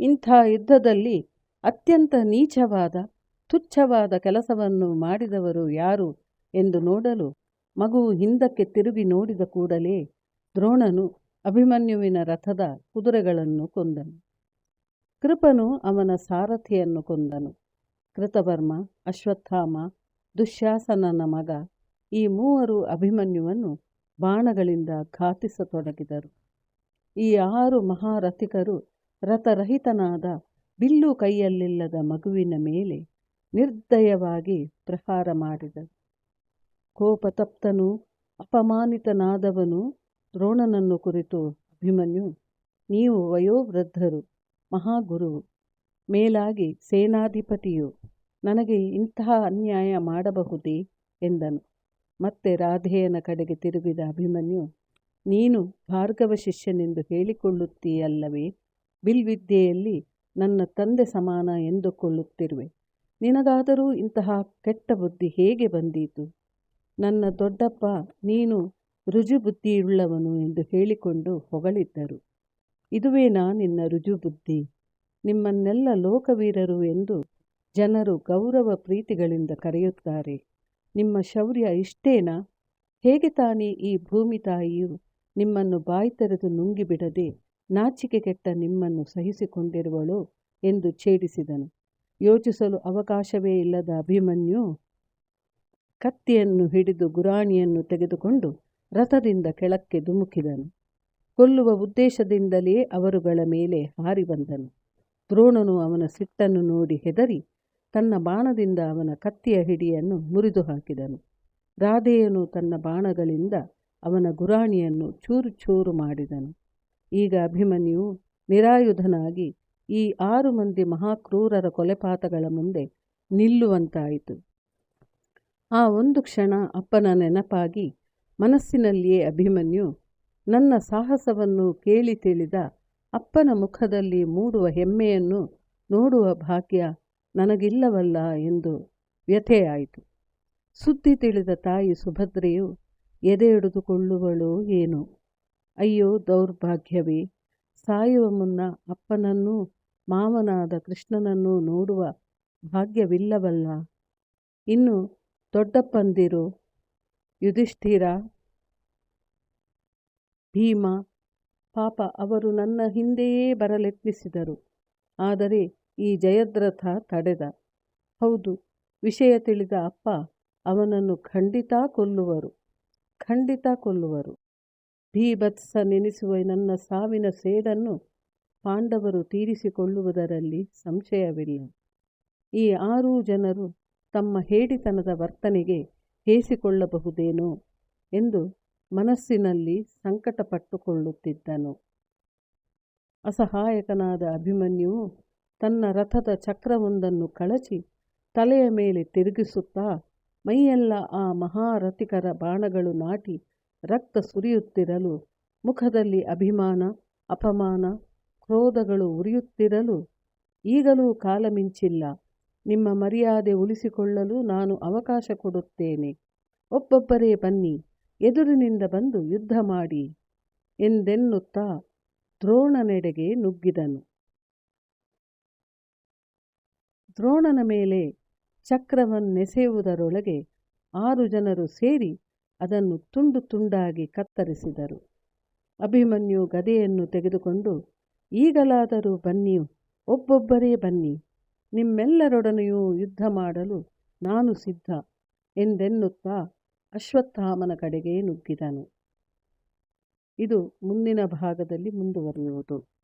ಇಂಥ ಯುದ್ಧದಲ್ಲಿ ಅತ್ಯಂತ ನೀಚವಾದ, ತುಚ್ಛವಾದ ಕೆಲಸವನ್ನು ಮಾಡಿದವರು ಯಾರು ಎಂದು ನೋಡಲು ಮಗುವು ಹಿಂದಕ್ಕೆ ತಿರುಗಿ ನೋಡಿದ ಕೂಡಲೇ ದ್ರೋಣನು ಅಭಿಮನ್ಯುವಿನ ರಥದ ಕುದುರೆಗಳನ್ನು ಕೊಂದನು. ಕೃಪನು ಅವನ ಸಾರಥಿಯನ್ನು ಕೊಂದನು. ಕೃತವರ್ಮ, ಅಶ್ವತ್ಥಾಮ, ದುಶ್ಯಾಸನನ ಮಗ ಈ ಮೂವರು ಅಭಿಮನ್ಯುವನ್ನು ಬಾಣಗಳಿಂದ ಘಾತಿಸತೊಡಗಿದರು. ಈ ಆರು ಮಹಾರಥಿಕರು ರಥರಹಿತನಾದ ಬಿಲ್ಲು ಕೈಯಲ್ಲಿಲ್ಲದ ಮಗುವಿನ ಮೇಲೆ ನಿರ್ದಯವಾಗಿ ಪ್ರಹಾರ ಮಾಡಿದ ಕೋಪತಪ್ತನು ಅಪಮಾನಿತನಾದವನು ದ್ರೋಣನನ್ನು ಕುರಿತು ಅಭಿಮನ್ಯು, ನೀವು ವಯೋವೃದ್ಧರು ಮಹಾಗುರು ಮೇಲಾಗಿ ಸೇನಾಧಿಪತಿಯು, ನನಗೆ ಇಂತಹ ಅನ್ಯಾಯ ಮಾಡಬಹುದೇ? ಎಂದನು. ಮತ್ತೆ ರಾಧೆಯನ ಕಡೆಗೆ ತಿರುಗಿದ ಅಭಿಮನ್ಯು, ನೀನು ಭಾರ್ಗವ ಶಿಷ್ಯನೆಂದು ಹೇಳಿಕೊಳ್ಳುತ್ತೀಯಲ್ಲವೇ? ಬಿಲ್ವಿದ್ಯೆಯಲ್ಲಿ ನನ್ನ ತಂದೆ ಸಮಾನ ಎಂದುಕೊಳ್ಳುತ್ತಿರುವೆ. ನಿನಗಾದರೂ ಇಂತಹ ಕೆಟ್ಟ ಬುದ್ಧಿ ಹೇಗೆ ಬಂದೀತು? ನನ್ನ ದೊಡ್ಡಪ್ಪ ನೀನು ರುಜುಬುದ್ಧಿಯುಳ್ಳವನು ಎಂದು ಹೇಳಿಕೊಂಡು ಹೊಗಳಿದ್ದರು. ಇದುವೇನಾ ನಿನ್ನ ರುಜುಬುದ್ಧಿ. ನಿಮ್ಮನ್ನೆಲ್ಲ ಲೋಕವೀರರು ಎಂದು ಜನರು ಗೌರವ ಪ್ರೀತಿಗಳಿಂದ ಕರೆಯುತ್ತಾರೆ. ನಿಮ್ಮ ಶೌರ್ಯ ಇಷ್ಟೇನಾ? ಹೇಗೆ ತಾನೇ ಈ ಭೂಮಿ ತಾಯಿಯು ನಿಮ್ಮನ್ನು ಬಾಯಿ ತೆರೆದು ನುಂಗಿಬಿಡದೆ ನಾಚಿಕೆ ಕೆಟ್ಟ ನಿಮ್ಮನ್ನು ಸಹಿಸಿಕೊಂಡಿರುವಳು ಎಂದು ಛೇಡಿಸಿದನು. ಯೋಚಿಸಲು ಅವಕಾಶವೇ ಇಲ್ಲದ ಅಭಿಮನ್ಯು ಕತ್ತಿಯನ್ನು ಹಿಡಿದು ಗುರಾಣಿಯನ್ನು ತೆಗೆದುಕೊಂಡು ರಥದಿಂದ ಕೆಳಕ್ಕೆ ಧುಮುಕಿದನು. ಕೊಲ್ಲುವ ಉದ್ದೇಶದಿಂದಲೇ ಅವರುಗಳ ಮೇಲೆ ಹಾರಿ ಬಂದನು. ದ್ರೋಣನು ಅವನ ಸಿಟ್ಟನ್ನು ನೋಡಿ ಹೆದರಿ ತನ್ನ ಬಾಣದಿಂದ ಅವನ ಕತ್ತಿಯ ಹಿಡಿಯನ್ನು ಮುರಿದು ಹಾಕಿದನು. ರಾಧೆಯನು ತನ್ನ ಬಾಣಗಳಿಂದ ಅವನ ಗುರಾಣಿಯನ್ನು ಚೂರು ಚೂರು ಮಾಡಿದನು. ಈಗ ಅಭಿಮನ್ಯು ನಿರಾಯುಧನಾಗಿ ಈ ಆರು ಮಂದಿ ಮಹಾಕ್ರೂರರ ಕೊಲೆಪಾತಗಳ ಮುಂದೆ ನಿಲ್ಲುವಂತಾಯಿತು. ಆ ಒಂದು ಕ್ಷಣ ಅಪ್ಪನ ನೆನಪಾಗಿ ಮನಸ್ಸಿನಲ್ಲಿಯೇ ಅಭಿಮನ್ಯು ನನ್ನ ಸಾಹಸವನ್ನು ಕೇಳಿ ತಿಳಿದ ಅಪ್ಪನ ಮುಖದಲ್ಲಿ ಮೂಡುವ ಹೆಮ್ಮೆಯನ್ನು ನೋಡುವ ಭಾಗ್ಯ ನನಗಿಲ್ಲವಲ್ಲ ಎಂದು ವ್ಯಥೆಯಾಯಿತು. ಸುದ್ದಿ ತಿಳಿದ ತಾಯಿ ಸುಭದ್ರೆಯು ಎದೆ ಹಿಡಿದುಕೊಳ್ಳುವಳು ಏನೋ? ಅಯ್ಯೋ ದೌರ್ಭಾಗ್ಯವೇ, ಸಾಯುವ ಮುನ್ನ ಅಪ್ಪನನ್ನೂ ಮಾವನಾದ ಕೃಷ್ಣನನ್ನೂ ನೋಡುವ ಭಾಗ್ಯವಿಲ್ಲವಲ್ಲ. ಇನ್ನು ದೊಡ್ಡಪ್ಪಂದಿರು ಯುಧಿಷ್ಠಿರ, ಭೀಮ, ಪಾಪ ಅವರು ನನ್ನ ಹಿಂದೆಯೇ ಬರಲೆತ್ನಿಸಿದರು. ಆದರೆ ಈ ಜಯದ್ರಥ ತಡೆದ. ಹೌದು, ವಿಷಯ ತಿಳಿದ ಅಪ್ಪ ಅವನನ್ನು ಖಂಡಿತ ಕೊಲ್ಲುವರು ಖಂಡಿತ ಕೊಲ್ಲುವರು. ಭೀಭತ್ಸ ನೆನೆಸುವ ನನ್ನ ಸಾವಿನ ಸೇಡನ್ನು ಪಾಂಡವರು ತೀರಿಸಿಕೊಳ್ಳುವುದರಲ್ಲಿ ಸಂಶಯವಿಲ್ಲ. ಈ ಆರೂ ಜನರು ತಮ್ಮ ಹೇಡಿತನದ ವರ್ತನೆಗೆ ಹೇಸಿಕೊಳ್ಳಬಹುದೇನೋ ಎಂದು ಮನಸ್ಸಿನಲ್ಲಿ ಸಂಕಟಪಟ್ಟುಕೊಳ್ಳುತ್ತಿದ್ದನು. ಅಸಹಾಯಕನಾದ ಅಭಿಮನ್ಯುವು ತನ್ನ ರಥದ ಚಕ್ರವೊಂದನ್ನು ಕಳಚಿ ತಲೆಯ ಮೇಲೆ ತಿರುಗಿಸುತ್ತಾ ಮೈಯೆಲ್ಲ ಆ ಮಹಾರಥಿಕರ ಬಾಣಗಳು ನಾಟಿ ರಕ್ತ ಸುರಿಯುತ್ತಿರಲು, ಮುಖದಲ್ಲಿ ಅಭಿಮಾನ, ಅಪಮಾನ, ಕ್ರೋಧಗಳು ಉರಿಯುತ್ತಿರಲು ಈಗಲೂ ಕಾಲ ಮಿಂಚಿಲ್ಲ. ನಿಮ್ಮ ಮರ್ಯಾದೆ ಉಳಿಸಿಕೊಳ್ಳಲು ನಾನು ಅವಕಾಶ ಕೊಡುತ್ತೇನೆ. ಒಬ್ಬೊಬ್ಬರೇ ಬನ್ನಿ, ಎದುರಿನಿಂದ ಬಂದು ಯುದ್ಧ ಮಾಡಿ ಎಂದೆನ್ನುತ್ತಾ ದ್ರೋಣನೆಡೆಗೆ ನುಗ್ಗಿದನು. ದ್ರೋಣನ ಮೇಲೆ ಚಕ್ರವನ್ನೆಸೆಯುವುದರೊಳಗೆ ಆರು ಜನರು ಸೇರಿ ಅದನ್ನು ತುಂಡು ತುಂಡಾಗಿ ಕತ್ತರಿಸಿದರು. ಅಭಿಮನ್ಯು ಗದೆಯನ್ನು ತೆಗೆದುಕೊಂಡು, ಈಗಲಾದರೂ ಬನ್ನಿ, ಒಬ್ಬೊಬ್ಬರೇ ಬನ್ನಿ, ನಿಮ್ಮೆಲ್ಲರೊಡನೆಯೂ ಯುದ್ಧ ಮಾಡಲು ನಾನು ಸಿದ್ಧ ಎಂದೆನ್ನುತ್ತಾ ಅಶ್ವತ್ಥಾಮನ ಕಡೆಗೆ ನುಗ್ಗಿದನು. ಇದು ಮುಂದಿನ ಭಾಗದಲ್ಲಿ ಮುಂದುವರಿಯುವುದು.